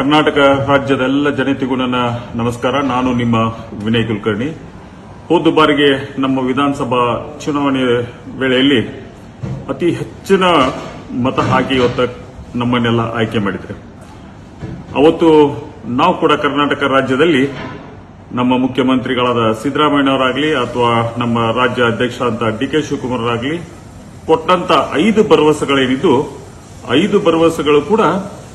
ಕರ್ನಾಟಕ ರಾಜ್ಯದ ಎಲ್ಲ ಜನತೆಗೂ ನನ್ನ ನಮಸ್ಕಾರ. ನಾನು ನಿಮ್ಮ ವಿನಯ್ ಕುಲಕರ್ಣಿ. ಹೋದ ಬಾರಿಗೆ ನಮ್ಮ ವಿಧಾನಸಭಾ ಚುನಾವಣೆ ವೇಳೆಯಲ್ಲಿ ಅತಿ ಹೆಚ್ಚಿನ ಮತ ಹಾಕಿ ಇವತ್ತು ನಮ್ಮನ್ನೆಲ್ಲ ಆಯ್ಕೆ ಮಾಡಿದ್ರೆ ಅವತ್ತು ನಾವು ಕೂಡ ಕರ್ನಾಟಕ ರಾಜ್ಯದಲ್ಲಿ ನಮ್ಮ ಮುಖ್ಯಮಂತ್ರಿಗಳಾದ ಸಿದ್ದರಾಮಯ್ಯನವರಾಗಲಿ ಅಥವಾ ನಮ್ಮ ರಾಜ್ಯ ಅಧ್ಯಕ್ಷ ಅಂತ ಡಿ ಕೆ ಶಿವಕುಮಾರ್ ಕೊಟ್ಟಂತ ಐದು ಭರವಸೆಗಳೇನಿದ್ದು, ಐದು ಭರವಸೆಗಳು ಕೂಡ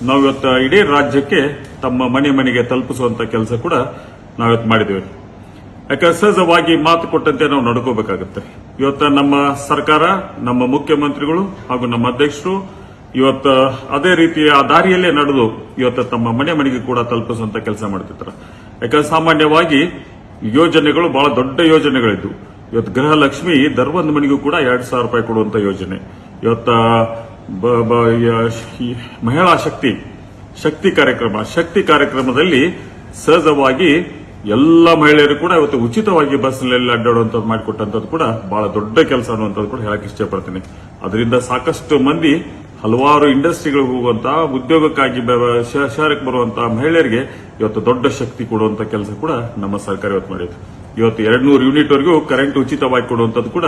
ನಾವಿವತ್ತು ಇಡೀ ರಾಜ್ಯಕ್ಕೆ ತಮ್ಮ ಮನೆ ಮನೆಗೆ ತಲುಪಿಸುವಂತ ಕೆಲಸ ಕೂಡ ನಾವಿವತ್ತು ಮಾಡಿದ್ದೇವೆ. ಯಾಕಂದ್ರೆ ಸಹಜವಾಗಿ ಮಾತು ಕೊಟ್ಟಂತೆ ನಾವು ನಡ್ಕೋಬೇಕಾಗುತ್ತೆ. ಇವತ್ತು ನಮ್ಮ ಸರ್ಕಾರ, ನಮ್ಮ ಮುಖ್ಯಮಂತ್ರಿಗಳು ಹಾಗೂ ನಮ್ಮ ಅಧ್ಯಕ್ಷರು ಇವತ್ತು ಅದೇ ರೀತಿಯ ದಾರಿಯಲ್ಲೇ ನಡೆದು ಇವತ್ತು ತಮ್ಮ ಮನೆ ಮನೆಗೆ ಕೂಡ ತಲುಪಿಸುವಂತ ಕೆಲಸ ಮಾಡ್ತಿರ್ತಾರೆ ಯಾಕಂದ್ರೆ ಸಾಮಾನ್ಯವಾಗಿ ಯೋಜನೆಗಳು ಬಹಳ ದೊಡ್ಡ ಯೋಜನೆಗಳಿದ್ದು. ಇವತ್ತು ಗೃಹಲಕ್ಷ್ಮಿ ದರ್ವಂದ್ ಮನೆಗೂ ಕೂಡ ಎರಡ್ ಸಾವಿರ ರೂಪಾಯಿ ಕೊಡುವಂತ ಯೋಜನೆ. ಇವತ್ತ ಮಹಿಳಾ ಶಕ್ತಿ ಶಕ್ತಿ ಕಾರ್ಯಕ್ರಮ, ಶಕ್ತಿ ಕಾರ್ಯಕ್ರಮದಲ್ಲಿ ಸಹಜವಾಗಿ ಎಲ್ಲ ಮಹಿಳೆಯರು ಕೂಡ ಇವತ್ತು ಉಚಿತವಾಗಿ ಬಸ್ನಲ್ಲಿ ಅಡ್ಡಾಡುವಂಥದ್ದು ಮಾಡಿಕೊಟ್ಟಂಥದ್ದು ಕೂಡ ಬಹಳ ದೊಡ್ಡ ಕೆಲಸ ಅನ್ನುವಂಥದ್ದು ಕೂಡ ಹೇಳಕ್ ಇಷ್ಟಪಡ್ತೀನಿ. ಅದರಿಂದ ಸಾಕಷ್ಟು ಮಂದಿ ಹಲವಾರು ಇಂಡಸ್ಟ್ರಿಗಳಿಗೆ ಹೋಗುವಂತಹ ಉದ್ಯೋಗಕ್ಕಾಗಿ ಶಹರಕ್ಕೆ ಬರುವಂತಹ ಮಹಿಳೆಯರಿಗೆ ಇವತ್ತು ದೊಡ್ಡ ಶಕ್ತಿ ಕೊಡುವಂತ ಕೆಲಸ ಕೂಡ ನಮ್ಮ ಸರ್ಕಾರ ಇವತ್ತು ಮಾಡಿದೆ. ಇವತ್ತು ಎರಡ್ ನೂರು ಯೂನಿಟ್ ವರೆಗೂ ಕರೆಂಟ್ ಉಚಿತವಾಗಿ ಕೊಡುವಂತದ್ದು ಕೂಡ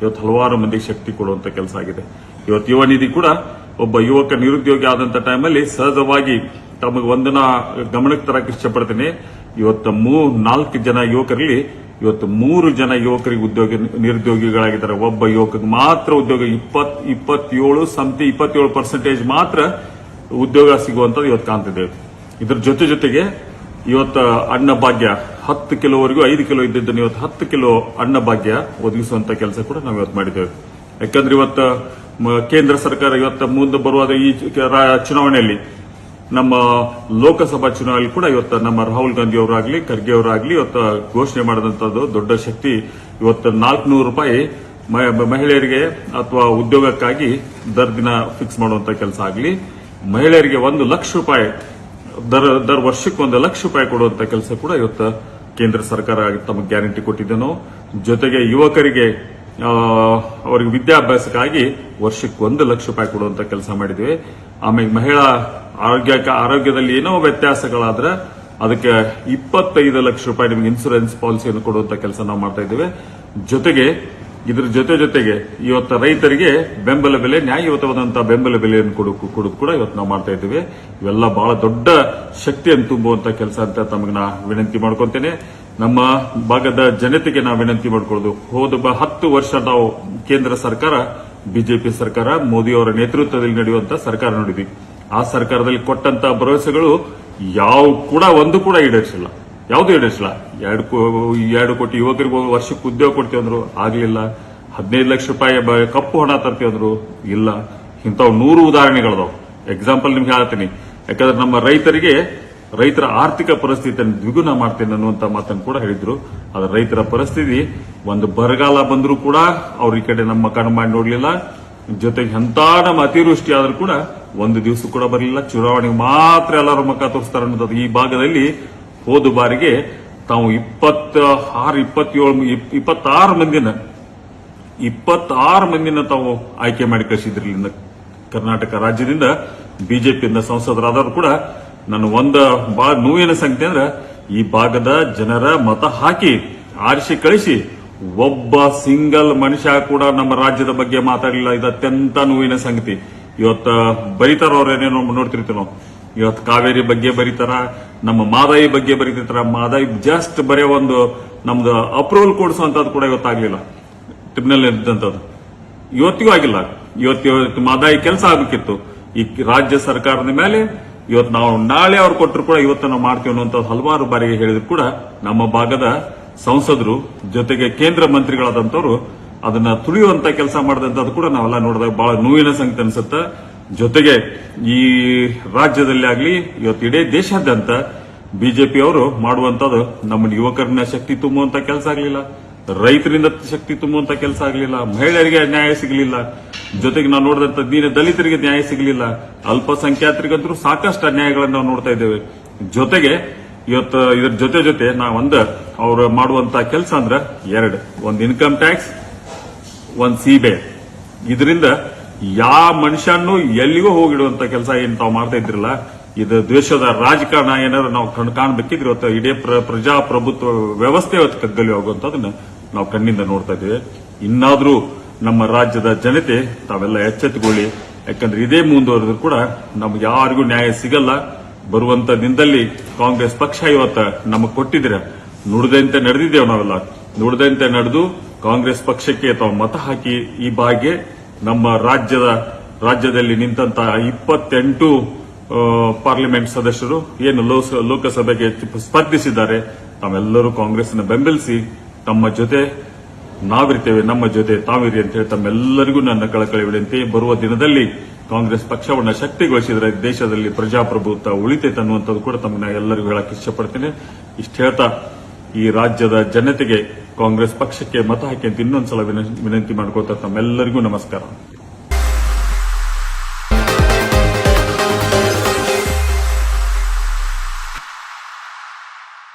ಇವತ್ತು ಹಲವಾರು ಮಂದಿಗೆ ಶಕ್ತಿ ಕೊಡುವಂತ ಕೆಲಸ ಆಗಿದೆ. ಇವತ್ತು ಯುವ ನಿಧಿ ಕೂಡ ಒಬ್ಬ ಯುವಕ ನಿರುದ್ಯೋಗಿ ಆದಂತ ಟೈಮಲ್ಲಿ ಸಹಜವಾಗಿ ತಮಗೆ ಒಂದನ್ನ ಗಮನಕ್ಕೆ ತರಕ್ಕೆ ಇಷ್ಟಪಡ್ತೀನಿ. ಇವತ್ತು ಮೂ ನಾಲ್ಕು ಜನ ಯುವಕರಲ್ಲಿ ಇವತ್ತು ಮೂರು ಜನ ಯುವಕರಿಗೆ ಉದ್ಯೋಗ ನಿರುದ್ಯೋಗಿಗಳಾಗಿದ್ದಾರೆ. ಒಬ್ಬ ಯುವಕರಿಗೆ ಮಾತ್ರ ಉದ್ಯೋಗ ಇಪ್ಪತ್, ಇಪ್ಪತ್ತೇಳು ಸಂತಿ ಇಪ್ಪತ್ತೇಳು ಪರ್ಸೆಂಟೇಜ್ ಮಾತ್ರ ಉದ್ಯೋಗ ಸಿಗುವಂತದ್ದು ಇವತ್ತು ಕಾಣ್ತಿದ್ದೇವೆ ಇದ್ರ ಜೊತೆ ಜೊತೆಗೆ ಇವತ್ತು ಅನ್ನ ಭಾಗ್ಯ. ಹತ್ತು ಕಿಲೋವರೆಗೂ ಐದು ಕಿಲೋ ಇದ್ದಿದ್ದನ್ನು ಇವತ್ತು ಹತ್ತು ಕಿಲೋ ಅನ್ನ ಭಾಗ್ಯ ಒದಗಿಸುವಂತ ಕೆಲಸ ಕೂಡ ನಾವು ಇವತ್ತು ಮಾಡಿದ್ದೇವೆ. ಯಾಕಂದ್ರೆ ಇವತ್ತು ಕೇಂದ್ರ ಸರ್ಕಾರ ಇವತ್ತು ಮುಂದೆ ಬರುವಾಗ ಈ ಚುನಾವಣೆಯಲ್ಲಿ ನಮ್ಮ ಲೋಕಸಭಾ ಚುನಾವಣೆಯಲ್ಲಿ ಕೂಡ ಇವತ್ತು ನಮ್ಮ ರಾಹುಲ್ ಗಾಂಧಿ ಅವರಾಗ್ಲಿ ಖರ್ಗೆ ಅವರಾಗ್ಲಿ ಇವತ್ತು ಘೋಷಣೆ ಮಾಡಿದಂಥದ್ದು ದೊಡ್ಡ ಶಕ್ತಿ ಇವತ್ತು ನಾಲ್ಕುನೂರು ರೂಪಾಯಿ ಮಹಿಳೆಯರಿಗೆ ಅಥವಾ ಉದ್ಯೋಗಕ್ಕಾಗಿ ದರ್ ದಿನ ಫಿಕ್ಸ್ ಮಾಡುವಂತ ಕೆಲಸ ಆಗಲಿ. ಮಹಿಳೆಯರಿಗೆ ಒಂದು ಲಕ್ಷ ರೂಪಾಯಿ ದರ ದರ ವರ್ಷಕ್ಕೆ ಒಂದು ಲಕ್ಷ ರೂಪಾಯಿ ಕೊಡುವಂತ ಕೆಲಸ ಕೂಡ ಇವತ್ತು ಕೇಂದ್ರ ಸರ್ಕಾರ ತಮಗೆ ಗ್ಯಾರಂಟಿ ಕೊಟ್ಟಿದ್ದೇನೋ ಜೊತೆಗೆ ಯುವಕರಿಗೆ ಅವರಿಗೆ ವಿದ್ಯಾಭ್ಯಾಸಕ್ಕಾಗಿ ವರ್ಷಕ್ಕೆ ಒಂದು ಲಕ್ಷ ರೂಪಾಯಿ ಕೊಡುವಂತ ಕೆಲಸ ಮಾಡಿದ್ವಿ. ಆಮೇಲೆ ಮಹಿಳಾ ಆರೋಗ್ಯ, ಆರೋಗ್ಯದಲ್ಲಿ ಏನೋ ವ್ಯತ್ಯಾಸಗಳಾದ್ರೆ ಅದಕ್ಕೆ ಇಪ್ಪತ್ತೈದು ಲಕ್ಷ ರೂಪಾಯಿ ನಿಮಗೆ ಇನ್ಸೂರೆನ್ಸ್ ಪಾಲಿಸಿಯನ್ನು ಕೊಡುವಂತ ಕೆಲಸ ನಾವು ಮಾಡ್ತಾ ಇದ್ದೇವೆ. ಜೊತೆಗೆ ಇದ್ರ ಜೊತೆ ಜೊತೆಗೆ ಇವತ್ತು ರೈತರಿಗೆ ಬೆಂಬಲ ಬೆಲೆ ನ್ಯಾಯಯುತವಾದಂತಹ ಬೆಂಬಲ ಬೆಲೆಯನ್ನು ಕೊಡೋದು ಕೂಡ ಇವತ್ತು ನಾವು ಮಾಡ್ತಾ ಇದ್ದೇವೆ. ಇವೆಲ್ಲ ಬಹಳ ದೊಡ್ಡ ಶಕ್ತಿಯನ್ನು ತುಂಬುವಂತ ಕೆಲಸ ಅಂತ ತಮಗೆ ನಾ ವಿನಂತಿ ಮಾಡ್ಕೊತೇನೆ. ನಮ್ಮ ಭಾಗದ ಜನತೆಗೆ ನಾವು ವಿನಂತಿ ಮಾಡ್ಕೊಳ್ಳೋದು, ಹೋದ ಹತ್ತು ವರ್ಷ ನಾವು ಕೇಂದ್ರ ಸರ್ಕಾರ, ಬಿಜೆಪಿ ಸರ್ಕಾರ, ಮೋದಿ ಅವರ ನೇತೃತ್ವದಲ್ಲಿ ನಡೆಯುವಂತಹ ಸರ್ಕಾರ ನೋಡಿದ್ವಿ. ಆ ಸರ್ಕಾರದಲ್ಲಿ ಕೊಟ್ಟಂತ ಭರವಸೆಗಳು ಯಾವ ಕೂಡ ಒಂದು ಕೂಡ ಈಡೇರಿಸಿಲ್ಲ. ಯಾವುದು ಈಡೇರಿಸಿಲ್ಲ ಎರಡು ಎರಡು ಕೋಟಿ ಯುವಕರಿಗೆ ವರ್ಷಕ್ಕೆ ಉದ್ಯೋಗ ಕೊಡ್ತೀವಿ ಅಂದ್ರು ಆಗ್ಲಿಲ್ಲ. ಹದಿನೈದು ಲಕ್ಷ ರೂಪಾಯಿ ಕಪ್ಪು ಹಣ ತರ್ತೀವಿ ಅಂದ್ರು ಇಲ್ಲ. ಇಂಥವು ನೂರು ಉದಾಹರಣೆಗಳದಾವ್. ಎಕ್ಸಾಂಪಲ್ ನಿಮ್ಗೆ ಹೇಳ್ತೀನಿ. ಯಾಕಂದ್ರೆ ನಮ್ಮ ರೈತರಿಗೆ ರೈತರ ಆರ್ಥಿಕ ಪರಿಸ್ಥಿತಿಯನ್ನು ದ್ವಿಗುಣ ಮಾಡ್ತೇನೆ ಅನ್ನುವಂತ ಮಾತನ್ನು ಕೂಡ ಹೇಳಿದ್ರು. ಆದ್ರೆ ರೈತರ ಪರಿಸ್ಥಿತಿ, ಒಂದು ಬರಗಾಲ ಬಂದರೂ ಕೂಡ ಅವ್ರ ಈ ಕಡೆ ನಮ್ಮ ಕಣ್ಣು ಮಾಡಿ ನೋಡ್ಲಿಲ್ಲ. ಜೊತೆಗೆ ಎಂತ ನಮ್ಮ ಅತಿವೃಷ್ಟಿ ಆದ್ರೂ ಕೂಡ ಒಂದು ದಿವಸ ಕೂಡ ಬರಲಿಲ್ಲ. ಚುನಾವಣೆಗೆ ಮಾತ್ರ ಎಲ್ಲರೂ ಮುಖ ತೋರಿಸ್ತಾರೆ ಅನ್ನೋದು. ಈ ಭಾಗದಲ್ಲಿ ಹೋದ ಬಾರಿಗೆ ತಾವು ಇಪ್ಪತ್ತ ಆರು, ಇಪ್ಪತ್ತೇಳು ಇಪ್ಪತ್ತಾರು ಮಂದಿನ ಇಪ್ಪತ್ತಾರು ಮಂದಿನ ತಾವು ಆಯ್ಕೆ ಮಾಡಿ ಕಳಿಸಿದ್ರಿ ಇಲ್ಲಿಂದ ಕರ್ನಾಟಕ ರಾಜ್ಯದಿಂದ. ಬಿಜೆಪಿಯಿಂದ ಸಂಸದರಾದವರು ಕೂಡ ನನ್ನ ಒಂದು ಬಹಳ ನೋವಿನ ಸಂಗತಿ ಅಂದ್ರೆ ಈ ಭಾಗದ ಜನರ ಮತ ಹಾಕಿ, ಆರಿಸಿ ಕಳಿಸಿ, ಒಬ್ಬ ಸಿಂಗಲ್ ಮನುಷ್ಯ ಕೂಡ ನಮ್ಮ ರಾಜ್ಯದ ಬಗ್ಗೆ ಮಾತಾಡಲಿಲ್ಲ. ಇದು ಅತ್ಯಂತ ನೋವಿನ ಸಂಗತಿ. ಇವತ್ತು ಬರೀತಾರ ಅವ್ರೇನೇನೋ ನೋಡ್ತಿರ್ತೀವಿ ನಾವು ಇವತ್ತು ಕಾವೇರಿ ಬಗ್ಗೆ ಬರೀತಾರ, ನಮ್ಮ ಮಾದಾಯಿ ಬಗ್ಗೆ ಬರೀತಿರ್ತಾರ. ಮಾದಾಯಿ ಜಸ್ಟ್ ಬರೀ ಒಂದು ನಮ್ದು ಅಪ್ರೂವಲ್ ಕೊಡಿಸುವಂತದ್ದು ಕೂಡ ಇವತ್ತಾಗ್ಲಿಲ್ಲ ಟ್ರಿಬ್ಯುನಲ್ ಇದ್ದಂಥದ್ದು. ಇವತ್ತಿಗೂ ಆಗಿಲ್ಲ. ಇವತ್ತು ಇವತ್ತು ಮಾದಾಯಿ ಕೆಲಸ ಆಗಬೇಕಿತ್ತು. ಈ ರಾಜ್ಯ ಸರ್ಕಾರದ ಮೇಲೆ ಇವತ್ತು ನಾವು ನಾಳೆ ಅವ್ರು ಕೊಟ್ಟರು ಕೂಡ ಇವತ್ತು ನಾವು ಮಾಡ್ತೀವಿ ಅನ್ನುವಂಥ ಹಲವಾರು ಬಾರಿಗೆ ಹೇಳಿದ್ರು ಕೂಡ ನಮ್ಮ ಭಾಗದ ಸಂಸದರು ಜೊತೆಗೆ ಕೇಂದ್ರ ಮಂತ್ರಿಗಳಾದಂಥವ್ರು ಅದನ್ನ ತುಳಿಯುವಂತ ಕೆಲಸ ಮಾಡಿದಂಥದ್ದು ಕೂಡ ನಾವೆಲ್ಲ ನೋಡಿದಾಗ ಬಹಳ ನೋವಿನ ಸಂಗತಿ ಅನ್ಸುತ್ತೆ. ಜೊತೆಗೆ ಈ ರಾಜ್ಯದಲ್ಲಿ ಆಗಲಿ, ಇವತ್ತು ಇಡೀ ದೇಶಾದ್ಯಂತ ಬಿಜೆಪಿ ಅವರು ಮಾಡುವಂತದ್ದು ನಮ್ಮ ಯುವಕರನ್ನ ಶಕ್ತಿ ತುಂಬುವಂತ ಕೆಲಸ ಆಗಲಿಲ್ಲ, ರೈತರಿಂದ ಶಕ್ತಿ ತುಂಬುವಂತ ಕೆಲಸ ಆಗಲಿಲ್ಲ, ಮಹಿಳೆಯರಿಗೆ ನ್ಯಾಯ ಸಿಗಲಿಲ್ಲ. ಜೊತೆಗೆ ನಾವು ನೋಡಿದಂತ ದೀನ ದಲಿತರಿಗೆ ನ್ಯಾಯ ಸಿಗಲಿಲ್ಲ. ಅಲ್ಪಸಂಖ್ಯಾತರಿಗಂತೂ ಸಾಕಷ್ಟು ಅನ್ಯಾಯಗಳನ್ನು ನಾವು ನೋಡ್ತಾ ಇದ್ದೇವೆ. ಜೊತೆಗೆ ಇವತ್ತು ಇದ್ರ ಜೊತೆ ಜೊತೆ ನಾವು ಒಂದು ಅವ್ರು ಮಾಡುವಂತ ಕೆಲಸ ಅಂದ್ರೆ ಎರಡು, ಒಂದು ಇನ್ಕಮ್ ಟ್ಯಾಕ್ಸ್ ಒಂದು ಸಿಬಿಐ ಇದರಿಂದ ಯಾವ ಮನುಷ್ಯನು ಎಲ್ಲಿಗೂ ಹೋಗಿಡುವಂತ ಕೆಲಸ ಏನ್ ತಾವು ಮಾಡ್ತಾ ಇದ್ರಲ್ಲ? ಇದು ದ್ವೇಷದ ರಾಜಕಾರಣ ಏನಾದ್ರು ನಾವು ಕಣ್ ಕಾಣ್ಬೇಕಿದ್ರೆ ಇವತ್ತು ಇಡೀ ಪ್ರ- ಪ್ರಜಾಪ್ರಭುತ್ವ ವ್ಯವಸ್ಥೆ ಇವತ್ತು ಕಗ್ಗಲಿ ಹೋಗುವಂತದನ್ನ ನಾವು ಕಣ್ಣಿಂದ ನೋಡ್ತಾ ಇದ್ದೇವೆ ಇನ್ನಾದ್ರೂ ನಮ್ಮ ರಾಜ್ಯದ ಜನತೆ ತಾವೆಲ್ಲ ಎಚ್ಚೆತ್ತುಕೊಳ್ಳಿ. ಯಾಕಂದ್ರೆ ಇದೇ ಮುಂದುವರೆದ್ರು ಕೂಡ ನಮ್ಗೆ ಯಾರಿಗೂ ನ್ಯಾಯ ಸಿಗಲ್ಲ. ಬರುವಂತ ದಿನದಲ್ಲಿ ಕಾಂಗ್ರೆಸ್ ಪಕ್ಷ ಇವತ್ತ ನಮಗೆ ಕೊಟ್ಟಿದ್ರೆ ನುಡಿದಂತೆ ನಡೆದಿದ್ದೇವೆ ನಾವೆಲ್ಲ. ನುಡಿದಂತೆ ನಡೆದು ಕಾಂಗ್ರೆಸ್ ಪಕ್ಷಕ್ಕೆ ತಾವು ಮತ ಹಾಕಿ ಈ ಬಾಗ್ಗೆ ನಮ್ಮ ರಾಜ್ಯದ, ರಾಜ್ಯದಲ್ಲಿ ನಿಂತಹ ಇಪ್ಪತ್ತೆಂಟು ಪಾರ್ಲಿಮೆಂಟ್ ಸದಸ್ಯರು ಏನು ಲೋಕಸಭೆಗೆ ಸ್ಪರ್ಧಿಸಿದ್ದಾರೆ. ತಾವೆಲ್ಲರೂ ಕಾಂಗ್ರೆಸ್ನ ಬೆಂಬಲಿಸಿ, ತಮ್ಮ ಜೊತೆ ನಾವಿರ್ತೇವೆ, ನಮ್ಮ ಜೊತೆ ತಾವಿರಿ ಅಂತ ಹೇಳಿ ತಮ್ಮೆಲ್ಲರಿಗೂ ನನ್ನ ಕಳಕಳಿ ವಿನಂತಿ. ಬರುವ ದಿನದಲ್ಲಿ ಕಾಂಗ್ರೆಸ್ ಪಕ್ಷವನ್ನು ಶಕ್ತಿಗೊಳಿಸಿದರೆ ದೇಶದಲ್ಲಿ ಪ್ರಜಾಪ್ರಭುತ್ವ ಉಳಿತೈತೆ ಅನ್ನುವಂಥದ್ದು ಕೂಡ ತಮ್ಮನ್ನ ಎಲ್ಲರಿಗೂ ಹೇಳಕ್ಕೆ ಇಷ್ಟಪಡ್ತೇನೆ. ಇಷ್ಟು ಹೇಳ್ತಾ ಈ ರಾಜ್ಯದ ಜನತೆಗೆ ಕಾಂಗ್ರೆಸ್ ಪಕ್ಷಕ್ಕೆ ಮತ ಹಾಕಿ ಅಂತ ಇನ್ನೊಂದ್ಸಲ ವಿನ- ವಿನಂತಿ ಮಾಡ್ಕೋತ ತಮ್ಮೆಲ್ಲರಿಗೂ ನಮಸ್ಕಾರ.